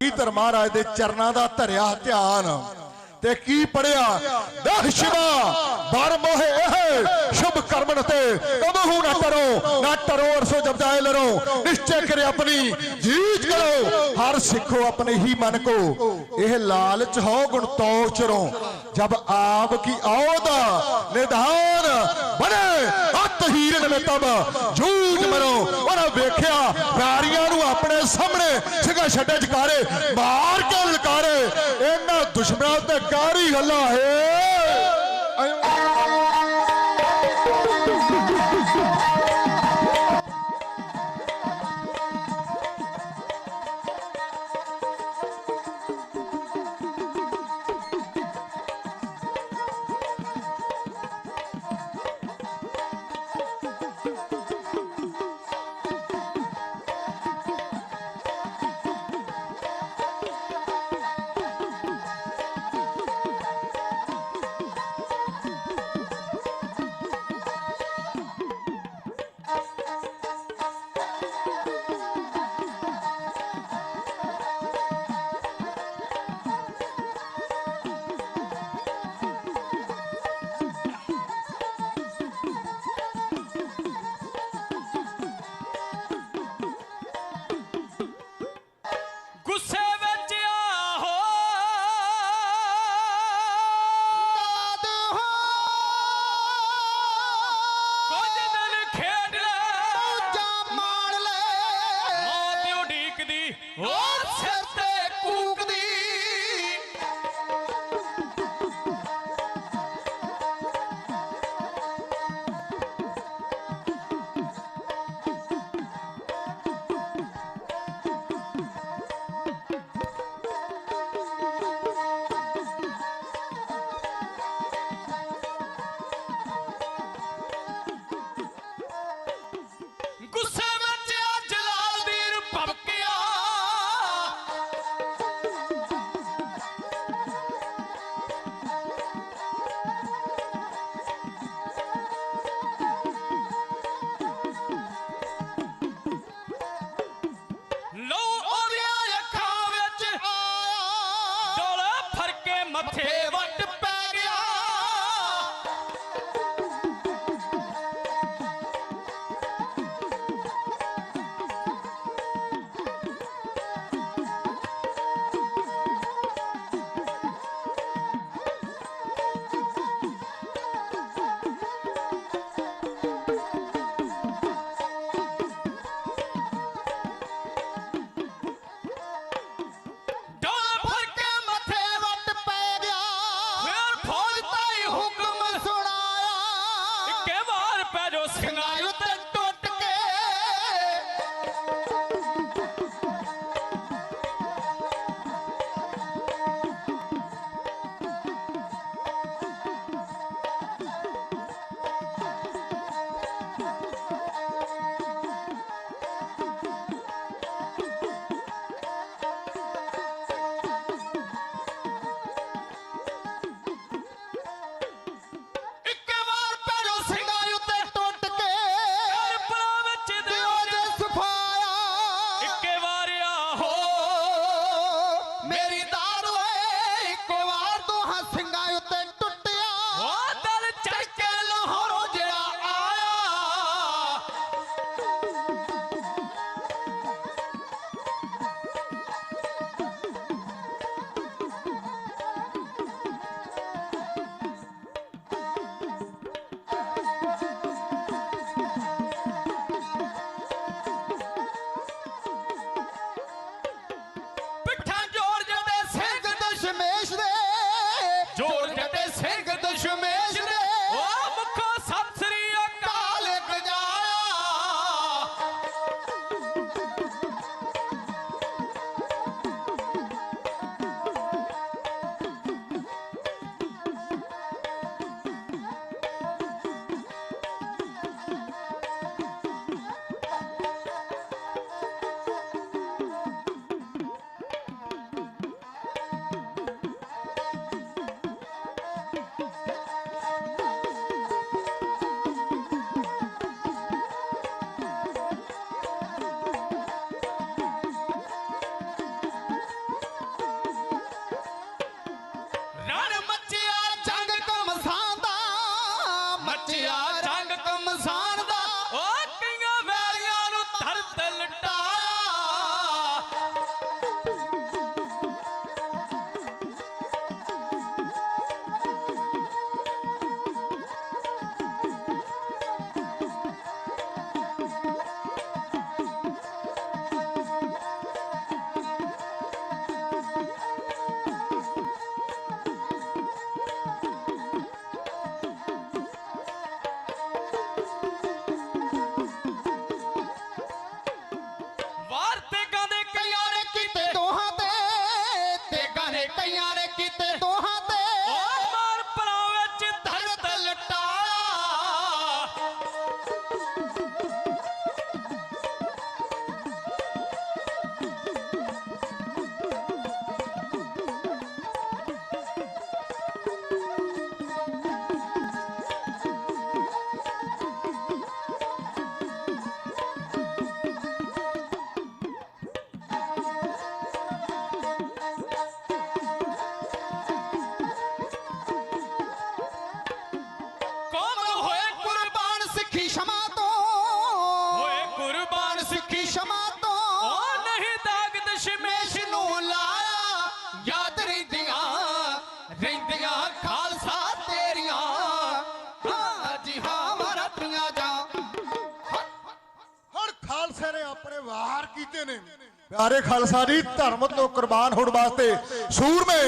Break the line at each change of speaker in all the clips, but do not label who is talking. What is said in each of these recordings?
ਧਰ ਮਹਾਰਾਜ ਦੇ ਚਰਨਾਂ ਦਾ ਧਰਿਆ ਧਿਆਨ। ਤੇ ਕੀ ਪੜਿਆ? ਦਹ ਸ਼ਿਵਾ, ਬਰ ਮੋਹਿ, ਇਹ ਸ਼ੁਭ ਕਰਮਨ ਤੇ ਕਬਹੂ ਨਾ ਟਰੋ ਨਾ ਟਰੋ ਅਰਸੋ ਜਬ ਲਰੋ, ਨਿਸ਼ਚੈ ਕਰੇ ਆਪਣੀ, ਜੀਤ ਕਰੋ, ਹਰ ਸਿੱਖੋ ਆਪਣੇ ਹੀ ਮਨ ਕੋ। ਇਹ ਲਾਲਚ ਹੋ ਗੁਣ ਤੋਚਰੋ ਜਬ ਆਪ ਕੀ ਆਉਦਾ ਨਿਧਾਨ ਬਣੇ ਅਤ ਹੀਰਨ ਮੇ ਤਬ ਜੂਝ ਮਰੋ। ਉਹਨਾਂ ਵੇਖਿਆ, ਪਿਆਰੀਆਂ ਨੂੰ ਆਪਣੇ ਸਾਹਮਣੇ ਸਿਗਾ ਛੱਡੇ ਜਕਾਰੇ ਮਾਰ ਕੇ ਦੁਸ਼ਮਣਾਂ ਤੇ ਕਾਰੀ ਹੱਲਾ ਹੈ।
Tevar.
ਮੇਰੀ
ਪਿਆਰੇ ਖਾਲਸਾ ਜੀ, ਧਰਮ ਤੋਂ ਕੁਰਬਾਨ ਹੋਣ ਵਾਸਤੇ ਸੂਰਮੇ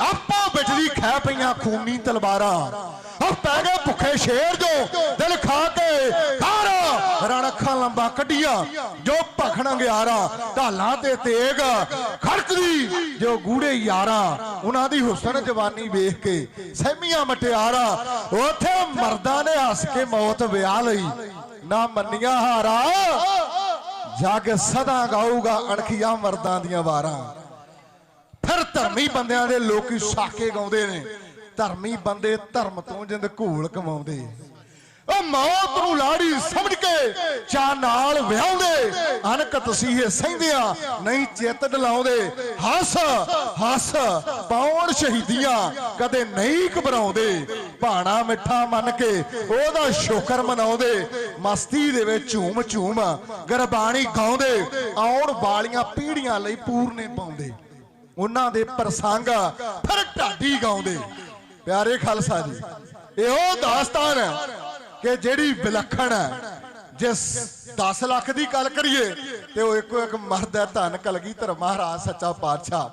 ਆਪੋ ਬਿਜਲੀ ਖੈ ਪਈਆਂ ਖੂਨੀ ਤਲਵਾਰਾਂ। ਉਹ ਪੈ ਗਏ ਭੁੱਖੇ ਸ਼ੇਰ ਜੋ ਦਿਲ ਖਾ ਕੇ ਖਾਰਾ ਰਣ ਲੰਬਾ ਕੱਢੀਆਂ, ਜੋ ਭਖਣ ਗਿਆਰਾ ਢਾਲਾਂ ਤੇ ਤੇਗ। ਖੜਕਦੀ ਜੋ ਗੂੜੇ ਯਾਰਾਂ, ਉਹਨਾਂ ਦੀ ਹੁਸਨ ਜਵਾਨੀ ਵੇਖ ਕੇ ਸਹਿਮੀਆਂ ਮਟਿਆਰਾ। ਉੱਥੇ ਮਰਦਾਂ ਨੇ ਹੱਸ ਕੇ ਮੌਤ ਵਿਆਹ ਲਈ। ਨਾ ਮੰਨੀਆਂ ਹਾਰਾ ਜੱਗ ਸਦਾ ਗਾਊਗਾ ਅਣਖੀਆਂ ਮਰਦਾਂ ਦੀਆਂ ਵਾਰਾਂ। ਫਿਰ ਧਰਮੀ ਬੰਦਿਆਂ ਦੇ ਲੋਕੀ ਸਾਕੇ ਗਾਉਂਦੇ ਨੇ। ਧਰਮੀ ਬੰਦੇ ਧਰਮ ਤੋਂ ਜਿੰਦ ਘੂਲ ਕਮਾਉਂਦੇ। ਉਹ ਮੌਤ ਨੂੰ ਲਾੜੀ ਸਮਝ ਕੇ ਚਾ ਨਾਲ ਵਿਆਉਂਦੇ ਅਨਕ ਤਸੀਹੇ ਸਹਿੰਦਿਆਂ ਨਹੀਂ ਚਿੱਤ ਡਲਾਉਂਦੇ। ਹੱਸ ਹੱਸ, ਪਾਉਣ ਸ਼ਹੀਦੀਆਂ ਕਦੇ ਨਹੀਂ ਘਬਰਾਉਂਦੇ। ਭਾਣਾ ਮਿੱਠਾ ਮੰਨ ਕੇ ਉਹਦਾ ਸ਼ੁਕਰ ਮਨਾਉਂਦੇ। ਮਸਤੀ ਦੇ ਵਿੱਚ ਝੂਮ ਝੂਮ ਗਰਬਾਣੀ ਗਾਉਂਦੇ, ਆਉਣ ਵਾਲੀਆਂ ਪੀੜ੍ਹੀਆਂ ਲਈ ਪੂਰਨੇ ਪਾਉਂਦੇ। ਉਹਨਾਂ ਦੇ ਪ੍ਰਸੰਗ ਫਿਰ ਢਾਡੀ ਗਾਉਂਦੇ। ਪਿਆਰੇ ਖਾਲਸਾ ਜੀ, ਇਹੋ ਦਾਸਤਾਨ ਹੈ ਕਿ ਜਿਹੜੀ ਵਿਲੱਖਣ ਹੈ। ਜੇ 10 ਲੱਖ ਦੀ ਗੱਲ ਕਰੀਏ ਤੇ ਉਹ ਇੱਕੋ ਇੱਕ ਮਰਦ ਹੈ ਧੰਨ ਕਲਗੀਧਰ ਮਹਾਰਾਜ, ਸੱਚਾ ਪਾਤਸ਼ਾਹ।